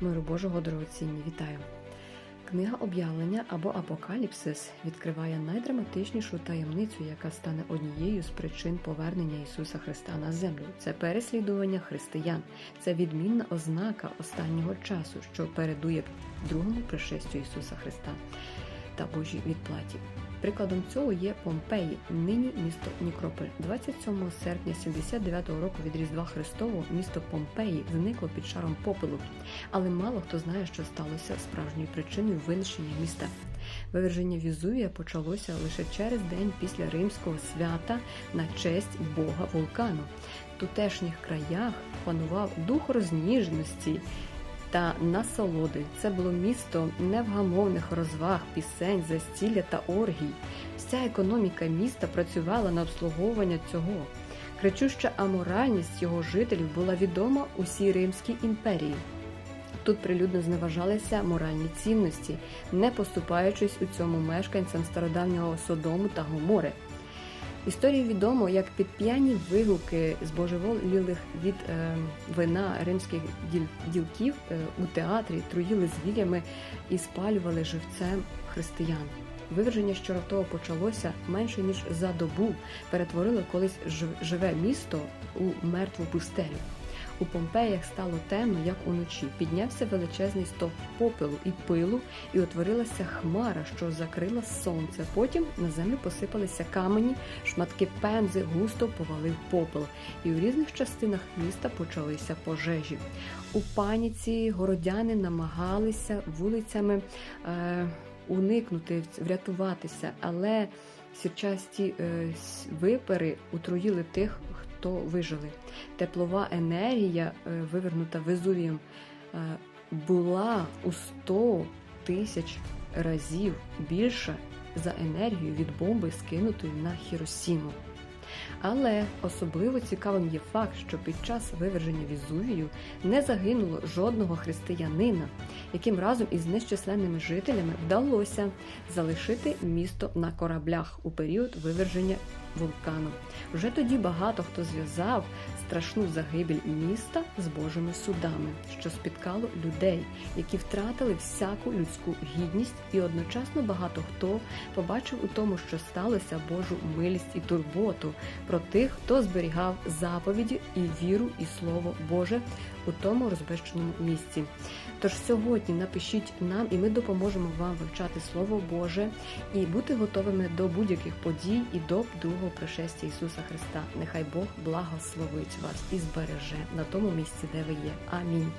Миру Божого дорогоцінні, вітаю! Книга об'явлення або Апокаліпсис відкриває найдраматичнішу таємницю, яка стане однією з причин повернення Ісуса Христа на землю. Це переслідування християн, це відмінна ознака останнього часу, що передує другому пришестю Ісуса Христа та Божій відплаті. Прикладом цього є Помпеї, нині місто Нікрополь. 27 серпня 79-го року від Різдва Христового місто Помпеї зникло під шаром попелу, але мало хто знає, що сталося справжньою причиною винищення міста. Виверження Візувія почалося лише через день після римського свята на честь Бога вулкану. В тутешніх краях панував дух розніжності та насолоди. Це було місто невгамовних розваг, пісень, застілля та оргій. Вся економіка міста працювала на обслуговування цього. Кричуща аморальність його жителів була відома усій Римській імперії. Тут прилюдно зневажалися моральні цінності, не поступаючись у цьому мешканцям стародавнього Содому та Гомори. Історії відомо, як під п'яні вигуки збожеволілих від е, вина римських діл- ділків е, у театрі труїли звірями і спалювали живцем християн. Виверження, що раптово почалося менше ніж за добу, перетворило колись живе місто у мертву пустелю. У Помпеях стало темно, як уночі. Піднявся величезний стовп попелу і пилу, і утворилася хмара, що закрила сонце. Потім на землю посипалися камені, шматки пензи густо повалив попел, і у різних частинах міста почалися пожежі. У паніці городяни намагалися вулицями е, уникнути, врятуватися, але сірчасті е, випари утруїли тих, хто вижили. Теплова енергія, е, вивернута Везувієм, е, була у 100 тисяч разів більша за енергію від бомби, скинутої на Хіросіму. Але особливо цікавим є факт, що під час виверження Візувію не загинуло жодного християнина, яким разом із нещисленними жителями вдалося залишити місто на кораблях у період виверження вулкану. Вже тоді багато хто зв'язав страшну загибель міста з Божими судами, що спіткало людей, які втратили всяку людську гідність, і одночасно багато хто побачив у тому, що сталося Божу милість і турботу про тих, хто зберігав заповіді і віру, і слово Боже у тому розбещеному місці. Тож сьогодні напишіть нам, і ми допоможемо вам вивчати Слово Боже і бути готовими до будь-яких подій і до другого пришестя Ісуса Христа. Нехай Бог благословить вас і збереже на тому місці, де ви є. Амінь.